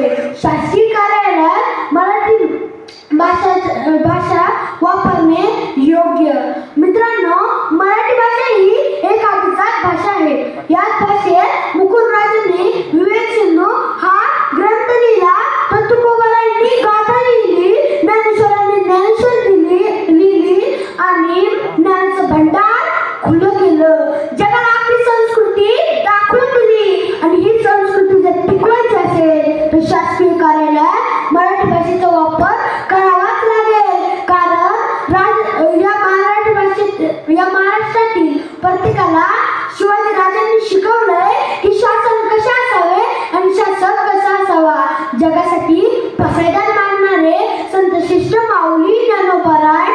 विषय शासकीय कार्यालयात मराठी भाषा भाषा वापरणे योग्य. या महाराष्ट्रातील प्रत्येकाला शिवाजी राजांनी शिकवलंय की शासन कसे असावे आणि शासक कसा असावा? जगासाठी पसायदान मानणारे संत शिष्ट माऊली ज्ञानोपराय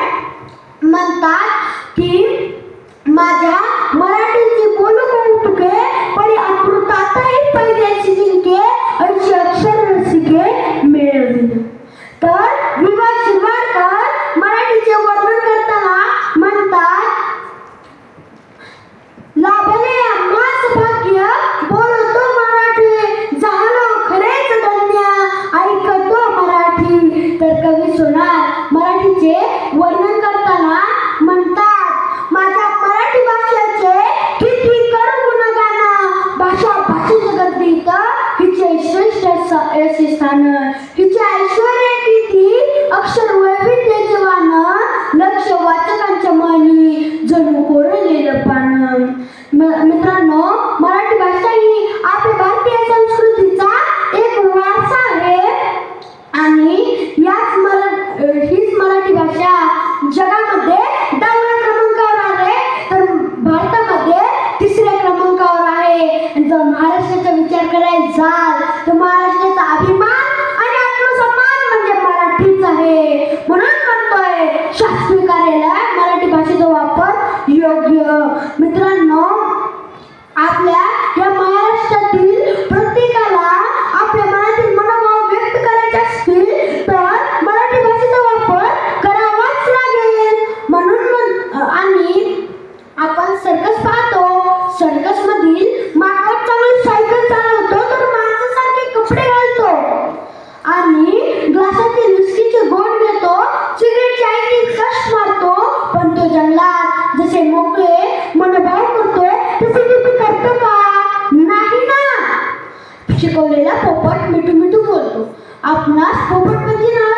म्हणतात की माझ्या वर्णन करताना म्हणतात माझ्या मराठी भाषेचे किती करू गुणगान भाषा भाषेत गर्दी तर हिचे श्रेष्ठ स- यशी स्थान हिचे ऐश्वर किती अक्षर वैविध्याचे वान लक्ष वाचकांच्या मनी जणू कोरलेलं पान म- मित्रांनो मराठी भाषा ही आपल्या भारतीय संस्कृतीचा एक वारसा आहे आणि याच मरा हीच मराठी भाषा जगामध्ये दहाव्या क्रमांकावर आहे तर भारतामध्ये तिसऱ्या क्रमांकावर आहे आणि जर महाराष्ट्राचा विचार करायला जाल तर महाराष्ट्राचा अभिमान आणि आत्मसन्मान म्हणजे मराठीच आहे. म्हणून म्हणतोय शासकीय कार्यालय मराठी भाषेचा वापर योग्य. मित्रांनो आपल्या या महाराष्ट्रातील प्रत्येकाला आपल्या मनातील मनोभाव व्यक्त करायचे असतील तर मराठी भाषेचा वापर करावाच लागेल. म्हणून आणि आपण सर्कस पाहतो. सर्कस शिकवलेला पोपट मिठू मिठू बोलतो. आपणास पोपट म्हणजे नाव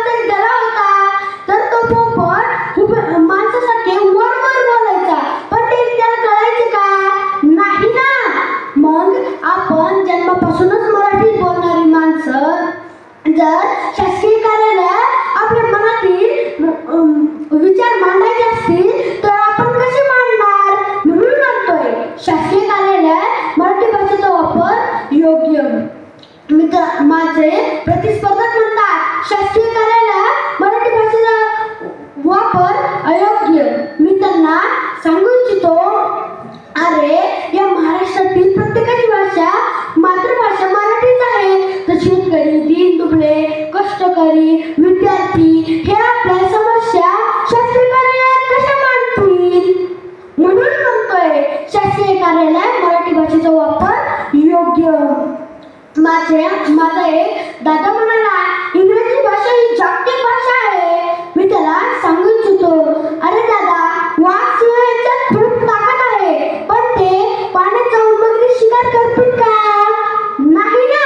मध्ये प्रतिस्पर्धक म्हणतात. शासकीय कार्यालयात मराठी भाषेचा वापर अयोग्य. मी त्यांना सांगू इच्छितो अरे या महाराष्ट्रातील प्रत्येकाची भाषा मातृभाषा मराठीच आहे. तर शेतकरी दीन दुबळे कष्टकरी विद्यार्थी हे आपल्या समस्या शासकीय कार्यालयात कशा मांडतील? म्हणून म्हणतोय शासकीय कार्यालयात मराठी भाषेचा वापर योग्य. माझे माझा एक दादा म्हणाला इंग्रजी भाषा ही जागतिक भाषा आहे. मी त्याला सांगू इच्छितो अरे दादा वाघ आहे. पण ते शिकार का? नाही ना.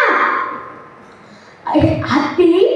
हत्ती?